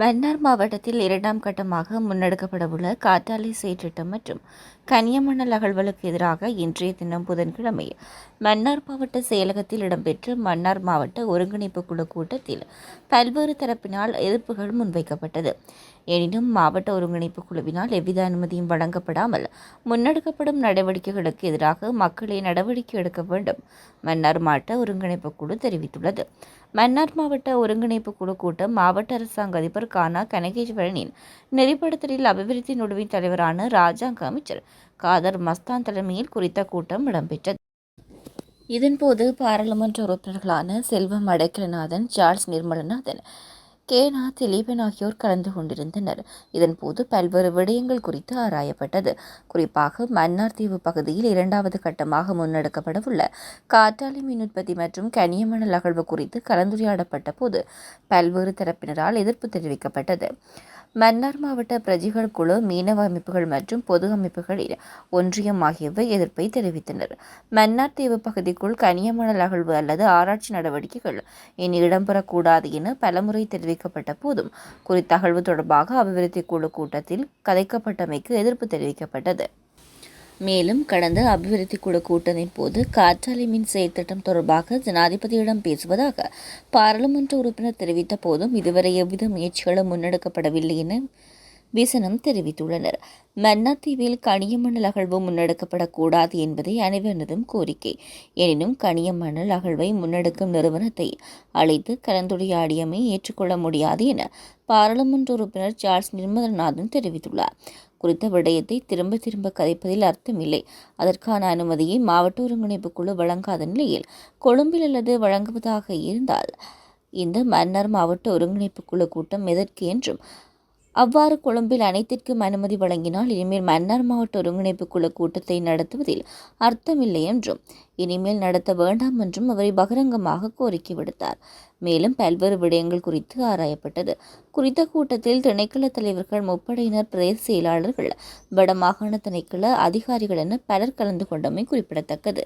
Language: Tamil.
மன்னார் மாவட்டத்தில் இரண்டாம் கட்டமாக முன்னெடுக்கப்படவுள்ள காற்றாலை செயற்றிட்டம் மற்றும் கனியமணல் அகழ்வலுக்கு எதிராக இன்றைய தினம் புதன்கிழமை மன்னார் மாவட்ட செயலகத்தில் இடம்பெற்ற மன்னார் மாவட்ட ஒருங்கிணைப்பு குழு கூட்டத்தில் பல்வேறு தரப்பினால் எதிர்ப்புகள் முன்வைக்கப்பட்டது. எனினும் மாவட்ட ஒருங்கிணைப்பு குழுவினால் எவ்வித அனுமதியும் வழங்கப்படாமல் முன்னெடுக்கப்படும் நடவடிக்கைகளுக்கு எதிராக மக்களே நடவடிக்கை எடுக்க வேண்டும். மன்னார் மாவட்ட ஒருங்கிணைப்பு குழு தெரிவித்துள்ளது. மன்னார் மாவட்ட ஒருங்கிணைப்பு குழு கூட்டம் மாவட்ட அரசாங்க அதிபர் கானா கனகேஸ்வரனின் நெறிப்படுத்தலில் அபிவிருத்தி நடுவின் தலைவரான ராஜாங்க அமைச்சர் காதர் மஸ்தான் தலைமையில் குறித்த கூட்டம் இடம்பெற்றது. இதன்போது பாராளுமன்ற உறுப்பினர்களான செல்வம் அடைக்கலநாதன் சார்ல்ஸ் நிர்மலநாதன் கேனா திலீபன் ஆகியோர் கலந்து கொண்டிருந்தனர். இதன்போது பல்வேறு விடயங்கள் குறித்து ஆராயப்பட்டது. குறிப்பாக மன்னார் தீவு பகுதியில் இரண்டாவது கட்டமாக முன்னெடுக்கப்படவுள்ள காற்றாலை மின் உற்பத்தி மற்றும் கனியமணல் அகழ்வு குறித்து கலந்துரையாடப்பட்ட போது பல்வேறு தரப்பினரால் எதிர்ப்பு தெரிவிக்கப்பட்டது. மன்னார் மாவட்ட பிரஜைகள் குழு மீனவ அமைப்புகள் மற்றும் பொது அமைப்புகளில் ஒன்றியம் ஆகியவை எதிர்ப்பை தெரிவித்தனர். மன்னார் தீவு பகுதிக்குள் கனியமணல் அகழ்வு அல்லது ஆராய்ச்சி நடவடிக்கைகள் இனி இடம்பெறக்கூடாது என பலமுறை தெரிவிக்கப்பட்ட போதும். குறித்த அகழ்வு தொடர்பாக அபிவிருத்தி குழு கூட்டத்தில் கதைக்கப்பட்டமைக்கு எதிர்ப்பு தெரிவிக்கப்பட்டது. மேலும் கடந்த அபிவிருத்தி குழு கூட்டத்தின் போது காற்றாலை மின் செயற்திட்டம் தொடர்பாக ஜனாதிபதியிடம் பேசுவதாக பாராளுமன்ற உறுப்பினர் தெரிவித்த போதும் இதுவரை எவ்வித முயற்சிகளும் முன்னெடுக்கப்படவில்லை என விசனம் தெரிவித்துள்ளனர். மன்னாத்தீவில் கனியமணல் அகழ்வு முன்னெடுக்கப்படக்கூடாது என்பதை அனைவரதும் கோரிக்கை. எனினும் கனியமணல் அகழ்வை முன்னெடுக்கும் நிறுவனத்தை அழைத்து கலந்துரையாடியமை ஏற்றுக்கொள்ள முடியாது என பாராளுமன்ற உறுப்பினர் சார்ஸ் நிர்மலநாதன் தெரிவித்துள்ளார். குறித்த விடயத்தை திரும்ப திரும்ப கதைப்பதில் அர்த்தமில்லை. அதற்கான அனுமதியை மாவட்ட ஒருங்கிணைப்பு குழு வழங்காத நிலையில் கொழும்பில் அல்லது வழங்குவதாக இருந்தால் இந்த மன்னர் மாவட்ட ஒருங்கிணைப்பு குழு கூட்டம் எதற்கு என்றும் அவ்வாறு கொழும்பில் அனைத்திற்கும் அனுமதி வழங்கினால் இனிமேல் மன்னார் மாவட்ட ஒருங்கிணைப்பு குழு கூட்டத்தை நடத்துவதில் அர்த்தமில்லை என்றும் இனிமேல் நடத்த வேண்டாம் என்றும் அவரை பகிரங்கமாக கோரிக்கை விடுத்தார். மேலும் பல்வேறு விடயங்கள் குறித்து ஆராயப்பட்டது. குறித்த கூட்டத்தில் திணைக்கள தலைவர்கள் முப்படையினர் பிரதேச செயலாளர்கள் வடமாகாண திணைக்கள அதிகாரிகள் என பலர் கலந்து கொண்டமை குறிப்பிடத்தக்கது.